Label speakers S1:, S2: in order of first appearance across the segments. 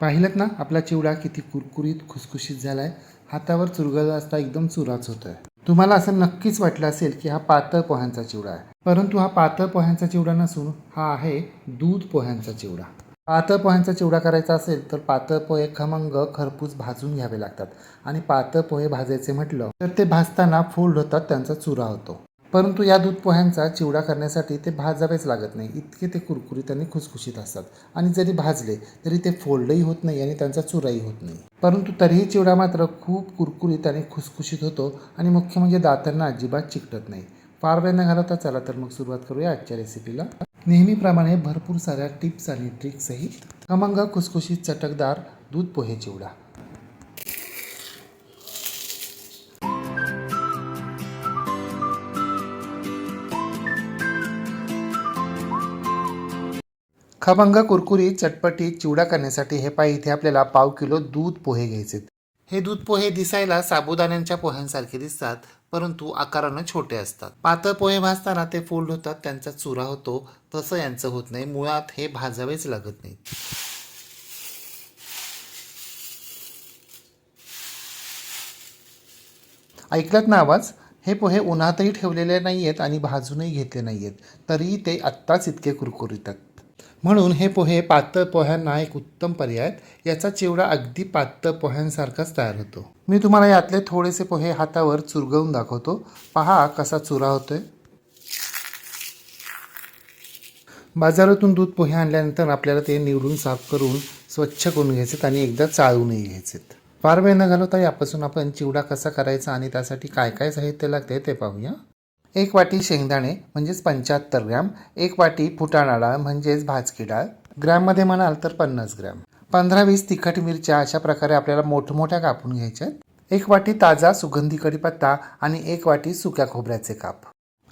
S1: पाहिलं ना आपला चिवडा किती कुरकुरीत खुसखुशीत झाला आहे हातावर चुरगळला असता एकदम चुराच होत आहे तुम्हाला असं नक्कीच वाटलं असेल की हा पातळ पोह्यांचा चिवडा आहे. परंतु हा पातळ पोह्यांचा चिवडा नसून हा आहे दूध पोह्यांचा चिवडा. पातळ पोह्यांचा चिवडा करायचा असेल तर पातळ पोहे खमंग खरपूस भाजून घ्यावे लागतात. आणि पातळ पोहे भाजायचे म्हटलं तर ते भाजताना फोल्ड होतात त्यांचा चुरा होतो. परंतु या दूध पोह्यांचा चिवडा करण्यासाठी ते भाजावेच लागत नाही. इतके ते कुरकुरीत आणि खुसखुशीत असतात. आणि जरी भाजले तरी ते फोल्डही होत नाही आणि त्यांचा चुराही होत नाही. परंतु तरीही चिवडा मात्र खूप कुरकुरीत आणि खुसखुशीत होतो आणि मुख्य म्हणजे दातांना अजिबात चिकटत नाही. फार वेळ न घालवता चला तर मग सुरुवात करूया आजच्या रेसिपीला नेहमीप्रमाणे भरपूर साऱ्या टिप्स आणि ट्रिक्सही खमंग खुसखुशीत चटकदार दूध पोहे चिवडा. खमंग कुरकुरीत चटपटीत चिवडा करण्यासाठी हे पाय इथे आपल्याला पाव किलो दूध पोहे घ्यायचे. हे दूध पोहे दिसायला साबुदाण्यांच्या पोह्यांसारखे दिसतात परंतु आकारानं छोटे असतात. पातळ पोहे भाजताना ते फोल्ड होतात त्यांचा चुरा होतो तसं यांचं होत नाही. मुळात हे भाजावेच लागत नाही. ऐकलात ना आवाज? हे पोहे उन्हातही ठेवलेले नाही आहेत आणि भाजूनही घेतले नाही आहेत तरीही ते आत्ताच इतके कुरकुरीतात. म्हणून हे पोहे पातळ पोह्यांना एक उत्तम पर्याय आहेत. याचा चिवडा अगदी पातळ पोह्यांसारखाच तयार होतो. मी तुम्हाला यातले थोडेसे पोहे हातावर चुरगवून दाखवतो. पहा कसा चुरा होतोय. बाजारातून दूध पोहे आणल्यानंतर आपल्याला ते निवडून साफ करून स्वच्छ करून घ्यायचेत आणि एकदा चाळूनही घ्यायचेत. फार वेळ न घालवता यापासून आपण चिवडा कसा करायचा आणि त्यासाठी काय काय साहित्य लागते ते पाहूया. एक वाटी शेंगदाणे म्हणजेच पंच्याहत्तर ग्रॅम. एक वाटी फुटाणा डाळ म्हणजेच भाजकी डाळ. ग्रॅममध्ये म्हणाल तर पन्नास ग्रॅम. पंधरा वीस तिखट मिरच्या अशा प्रकारे आपल्याला मोठमोठ्या कापून घ्यायच्या एक वाटी ताजा सुगंधी कढीपत्ता आणि एक वाटी सुक्या खोबऱ्याचे काप.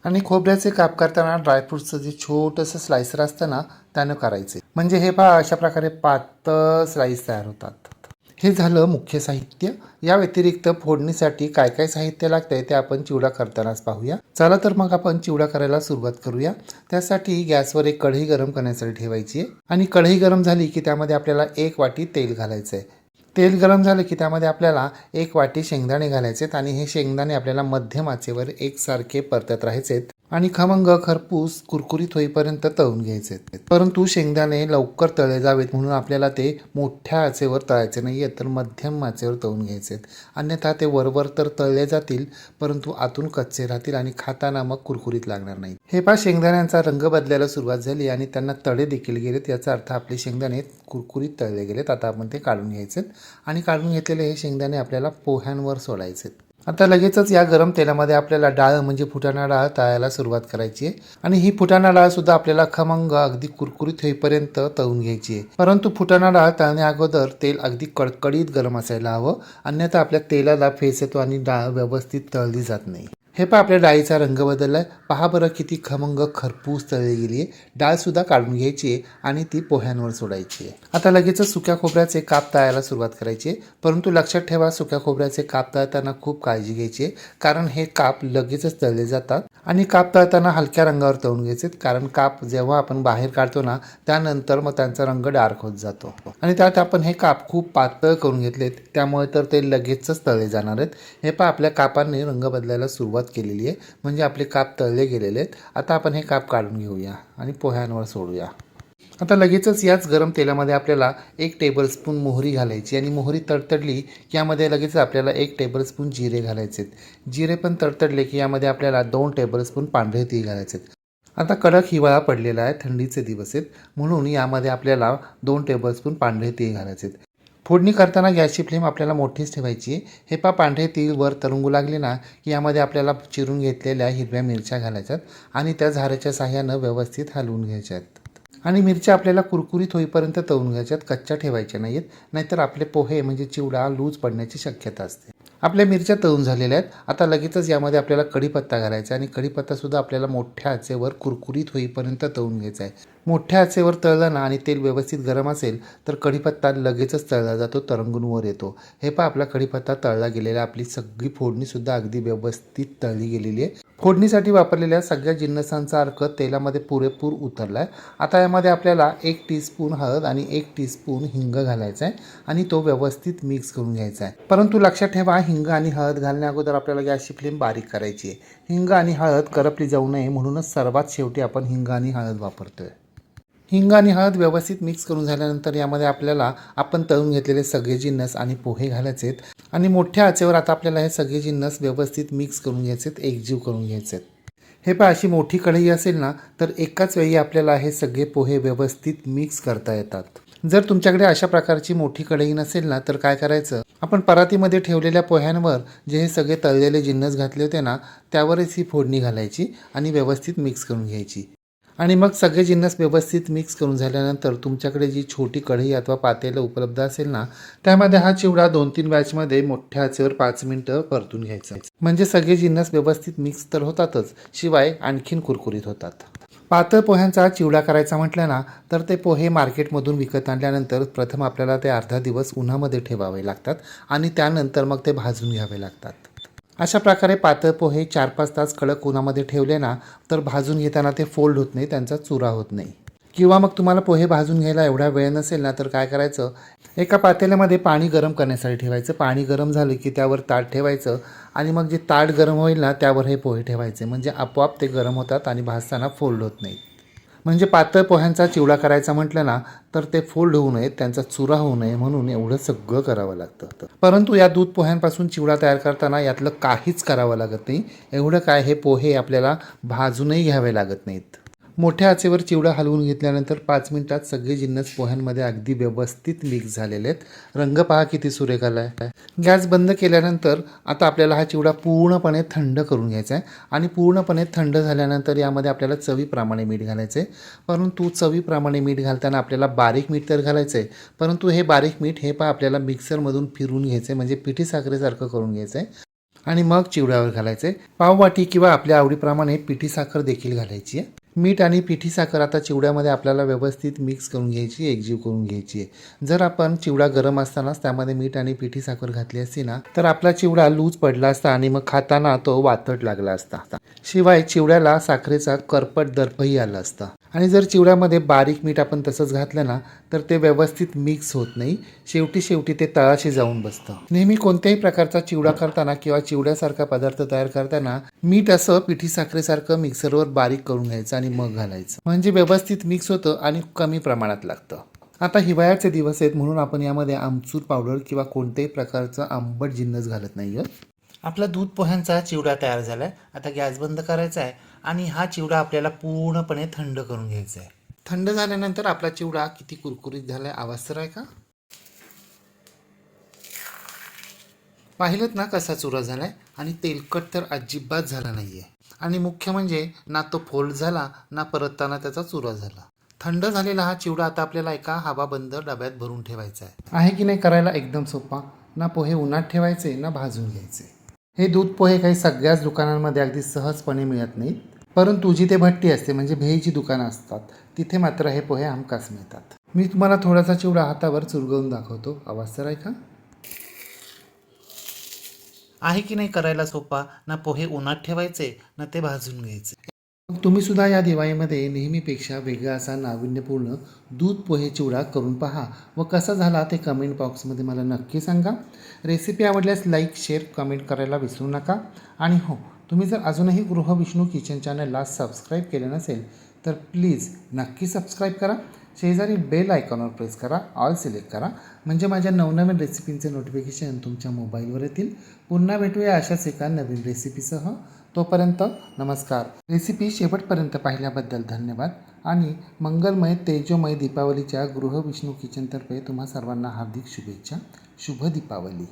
S1: आणि खोबऱ्याचे काप करताना ड्रायफ्रूटचं जे छोटंसं स्लायसर असतं ना त्यानं करायचे. म्हणजे हे पहा अशा प्रकारे पातळ स्लाईस तयार होतात. हे झालं मुख्य साहित्य. या व्यतिरिक्त फोडणीसाठी काय काय साहित्य लागतंय ते आपण चिवडा करतानाच पाहूया. चला तर मग आपण चिवडा करायला सुरुवात करूया. त्यासाठी गॅसवर एक कढई गरम करण्यासाठी ठेवायची आहे. आणि कढई गरम झाली की त्यामध्ये आपल्याला एक वाटी तेल घालायचं आहे तेल गरम झालं की त्यामध्ये आपल्याला एक वाटी शेंगदाणे घालायचेत आणि हे शेंगदाणे आपल्याला मध्यम आचेवर एकसारखे परतत राहायचेत. आणि खमंग खरपूस कुरकुरीत होईपर्यंत तळून घ्यायचे. परंतु शेंगदाणे लवकर तळले जावेत म्हणून आपल्याला ते मोठ्या आचेवर तळायचे नाही आहेत तर मध्यम आचेवर तळून घ्यायचे. अन्यथा ते वरवर तर तळले जातील परंतु आतून कच्चे राहतील आणि खाताना मग कुरकुरीत लागणार नाही हे पा शेंगदाण्यांचा रंग बदलायला सुरुवात झाली आणि त्यांना तळे देखील गेलेत. याचा अर्थ आपले शेंगदाणे कुरकुरीत तळले गेलेत. आता आपण ते काढून घ्यायचे. आणि काढून घेतलेले हे शेंगदाणे आपल्याला पोह्यांवर सोडायचे आता लगेचच या गरम तेलामध्ये आपल्याला डाळ म्हणजे फुटाणा डाळ तळायला सुरुवात करायची आहे. आणि ही फुटाणा डाळ सुद्धा आपल्याला खमंग अगदी कुरकुरीत होईपर्यंत तळून घ्यायची आहे. परंतु फुटाणा डाळ तळण्या अगोदर तेल अगदी कडकडीत गरम असायला हवं. अन्यथा आपल्या तेलाला फेस येतो आणि डाळ व्यवस्थित तळली जात नाही. हे पहा आपल्या डाळीचा रंग बदलला आहे पहा बरं किती खमंग खरपूस तळली गेली आहे डाळसुद्धा काढून घ्यायची आहे आणि ती पोह्यांवर सोडायची आहे. आता लगेचच सुक्या खोबऱ्याचे काप तळायला सुरुवात करायची आहे. परंतु लक्षात ठेवा सुक्या खोबऱ्याचे काप तळताना खूप काळजी घ्यायची आहे कारण हे काप लगेचच तळले जातात. आणि काप तळताना हलक्या रंगावर तळून घ्यायचे कारण काप जेव्हा आपण बाहेर काढतो ना त्यानंतर मग त्यांचा रंग डार्क होत जातो. आणि त्यात आपण हे काप खूप पातळ करून घेतलेत त्यामुळे तर ते लगेचच तळले जाणार आहेत. हे पहा आपल्या कापांनी रंग बदलायला सुरुवात केलेली आहे. म्हणजे आपले काप तळले गेलेले आहेत. आता आपण हे काप काढून घेऊया आणि पोह्यांवर सोडूया. आता लगेचच याच गरम तेलामध्ये आपल्याला एक टेबलस्पून मोहरी घालायची आणि मोहरी तडतडली की यामध्ये लगेच आपल्याला एक टेबलस्पून जिरे घालायचे जिरे पण तडतडले की यामध्ये आपल्याला दोन टेबलस्पून पांढरे तीळ घालायचे आता कडक हिवाळा पडलेला आहे. थंडीचे दिवस आहेत. म्हणून यामध्ये आपल्याला दोन टेबलस्पून पांढरे तीळ घालायचे फोडणी करताना गॅसची फ्लेम आपल्याला मोठीच ठेवायची आहे. हे पा पांढरे तीळ वर तरंगू लागले ना की यामध्ये आपल्याला चिरून घेतलेल्या हिरव्या मिरच्या घालायच्यात आणि त्या झाऱ्याच्या साह्यानं व्यवस्थित हलवून घ्यायच्यात. आणि मिरच्या आपल्याला कुरकुरीत होईपर्यंत तळून घ्यायच्यात कच्च्या ठेवायच्या नाहीत. नाहीतर आपले पोहे म्हणजे चिवडा लूज पडण्याची शक्यता असते. आपल्या मिरच्या तळून झालेल्या आहेत. आता लगेचच यामध्ये आपल्याला कढीपत्ता घालायचा आहे आणि कढीपत्तासुद्धा आपल्याला मोठ्या आचेवर कुरकुरीत होईपर्यंत तळून घ्यायचा आहे. मोठ्या आचेवर तळलं ना आणि तेल व्यवस्थित गरम असेल तर कढीपत्ता लगेचच तळला जातो तरंगून वर येतो. हे पहा आपला कढीपत्ता तळला गेलेला आपली सगळी फोडणीसुद्धा अगदी व्यवस्थित तळली गेलेली आहे. फोडणीसाठी वापरलेल्या सगळ्या जिन्नसांचा अर्क तेलामध्ये पुरेपूर उतरला आहे आता यामध्ये आपल्याला एक टीस्पून हळद आणि एक टीस्पून हिंग घालायचा आहे आणि तो व्यवस्थित मिक्स करून घ्यायचा आहे परंतु लक्षात ठेवा हिंग आणि हळद घालण्या अगोदर आपल्याला गॅसची फ्लेम बारीक करायची आहे. हिंग आणि हळद करपली जाऊ नये म्हणूनच सर्वात शेवटी आपण हिंग आणि हळद वापरतोय. हिंग आणि हळद व्यवस्थित मिक्स करून झाल्यानंतर यामध्ये आपल्याला आपण तळून घेतलेले सगळे जिन्नस आणि पोहे घालायचे आहेत. आणि मोठ्या आचेवर आता आपल्याला हे सगळे जिन्नस व्यवस्थित मिक्स करून घ्यायचे आहेत एकजीव करून घ्यायचे आहेत. हे पहा अशी मोठी कढई असेल ना तर एकाच वेळी आपल्याला हे सगळे पोहे व्यवस्थित मिक्स करता येतात. जर तुमच्याकडे अशा प्रकारची मोठी कढई नसेल ना तर काय करायचं? आपण परातीमध्ये ठेवलेल्या पोह्यांवर जे हे सगळे तळलेले जिन्नस घातले होते ना त्यावरच ही फोडणी घालायची आणि व्यवस्थित मिक्स करून घ्यायची. आणि मग सगळे जिन्नस व्यवस्थित मिक्स करून झाल्यानंतर तुमच्याकडे जी छोटी कढई अथवा पातेलं उपलब्ध असेल ना त्यामध्ये हा चिवडा दोन तीन बॅचमध्ये मोठ्या आचेवर पाच मिनटं परतून घ्यायचा. म्हणजे सगळे जिन्नस व्यवस्थित मिक्स तर होतातच शिवाय आणखीन कुरकुरीत होतात. पातळ पोह्यांचा चिवडा करायचा म्हटलं ना तर ते पोहे मार्केटमधून विकत आणल्यानंतर प्रथम आपल्याला ते अर्धा दिवस उन्हामध्ये ठेवावे लागतात आणि त्यानंतर मग ते भाजून घ्यावे लागतात. अशा प्रकारे पातळ पोहे चार पाच तास कडक उन्हामध्ये ठेवले ना तर भाजून घेताना ते फोल्ड होत नाही त्यांचा चुरा होत नाही. किंवा मग तुम्हाला पोहे भाजून घ्यायला एवढा वेळ नसेल ना तर काय करायचं? एका पातेल्यामध्ये पाणी गरम करण्यासाठी ठेवायचं. पाणी गरम झालं की त्यावर ताट ठेवायचं आणि मग जे ताट गरम होईल ना त्यावर हे पोहे ठेवायचे. म्हणजे आपोआप ते गरम होतात आणि भाजताना फोल्ड होत नाहीत. म्हणजे पातळ पोह्यांचा चिवडा करायचा म्हटलं ना तर ते फोल्ड होऊ नयेत त्यांचा चुरा होऊ नये म्हणून एवढं सगळं करावं लागतं परंतु या दूध पोह्यांपासून चिवडा तयार करताना यातलं काहीच करावं लागत नाही. एवढं काय हे पोहे आपल्याला भाजूनही घ्यावे लागत नाहीत. मोठ्या आचेवर चिवडा हलवून घेतल्यानंतर पाच मिनिटात सगळे जिन्नस पोह्यांमध्ये अगदी व्यवस्थित मिक्स झालेले आहेत रंग पहा किती सुरेख आला आहे. गॅस बंद केल्यानंतर आता आपल्याला हा चिवडा पूर्णपणे थंड करून घ्यायचा आहे आणि पूर्णपणे थंड झाल्यानंतर यामध्ये आपल्याला चवीप्रमाणे मीठ घालायचं आहे परंतु चवीप्रमाणे मीठ घालताना आपल्याला बारीक मीठ तर घालायचं आहे परंतु हे बारीक मीठ हे पहा आपल्याला मिक्सरमधून फिरून घ्यायचं आहे म्हणजे पिठी साखरेसारखं करून घ्यायचं आहे आणि मग चिवड्यावर घालायचं आहे पाववाटी किंवा आपल्या आवडीप्रमाणे पिठी साखर देखील घालायची आहे मीठ आणि पिठी साखर आता चिवड्यामध्ये आपल्याला व्यवस्थित मिक्स करून घ्यायची एकजीव करून घ्यायची आहे. जर आपण चिवडा गरम असतानाच त्यामध्ये मीठ आणि पिठी साखर घातली असती ना तर आपला चिवडा लूज पडला असता आणि मग खाताना तो वातट लागला असता. शिवाय चिवड्याला साखरेचा करपट दर्पही आला असता. आणि जर चिवड्यामध्ये बारीक मीठ आपण तसंच घातलं ना तर ते व्यवस्थित मिक्स होत नाही. शेवटी शेवटी ते तळाशी जाऊन बसतं. नेहमी कोणत्याही प्रकारचा चिवडा करताना किंवा चिवड्यासारखा पदार्थ तयार करताना मीठ असं पिठी साखरेसारखं मिक्सरवर बारीक करून घ्यायचं आणि मग घालायचं. म्हणजे व्यवस्थित मिक्स होतं आणि कमी प्रमाणात लागतं. आता हिवाळ्याचे दिवस आहेत म्हणून आपण यामध्ये आमचूर पावडर किंवा कोणत्याही प्रकारचं आंबट जिन्नस घालत नाही आपला दूध पोह्यांचा चिवडा तयार झाला आहे आता गॅस बंद करायचा आहे आणि हा चिवडा आपल्याला पूर्णपणे थंड करून घ्यायचा आहे. थंड झाल्यानंतर आपला चिवडा किती कुरकुरीत झाला आहे आवाज तर आहे का? पाहिलं ना कसा चुरा झाला आहे आणि तेलकट तर अजिबात झाला नाही आहे आणि मुख्य म्हणजे ना तो फोल्ड झाला ना परतताना त्याचा चुरा झाला. थंड झालेला हा चिवडा आता आपल्याला एका हवाबंद डब्यात भरून ठेवायचा आहे आहे की नाही करायला एकदम सोपा? ना पोहे उन्हात ठेवायचे ना भाजून घ्यायचे. हे दूध पोहे काही सगळ्याच दुकानांमध्ये अगदी सहजपणे मिळत नाहीत. परंतु जिथे भट्टी असते म्हणजे भेईची दुकानं असतात तिथे मात्र हे पोहे हमखास मिळतात. मी तुम्हाला थोडासा चिवडा हातावर चुरगवून दाखवतो. आवाज तर आहे का आहे की नाही करायला सोपा? ना पोहे उन्हात ठेवायचे ना ते भाजून घ्यायचे. मग तुम्ही सुद्धा या दिवाळीमध्ये नेहमीपेक्षा वेगळा असा नाविन्यपूर्ण दूध पोहे चिवडा करून पहा. व कसा झाला ते कमेंट बॉक्समध्ये मला नक्की सांगा. रेसिपी आवडल्यास लाईक शेअर कमेंट करायला विसरू नका. आणि हो तुम्ही जर अजूनही गृहविष्णू किचन चॅनलला सबस्क्राईब केलं नसेल तर प्लीज नक्की सबस्क्राईब करा. शेजारी बेल आयकॉनवर प्रेस करा. ऑल सिलेक्ट करा. म्हणजे माझ्या नवनवीन रेसिपींचे नोटिफिकेशन तुमच्या मोबाईलवर येतील. पुन्हा भेटूया अशाच एका नवीन रेसिपीसह तोपर्यंत नमस्कार. रेसिपी शेवटपर्यंत पाहिल्याबद्दल धन्यवाद. आणि मंगलमय तेजोमय दीपावलीच्या गृहविष्णू किचनतर्फे तुम्हा सर्वांना हार्दिक शुभेच्छा. शुभ दीपावली.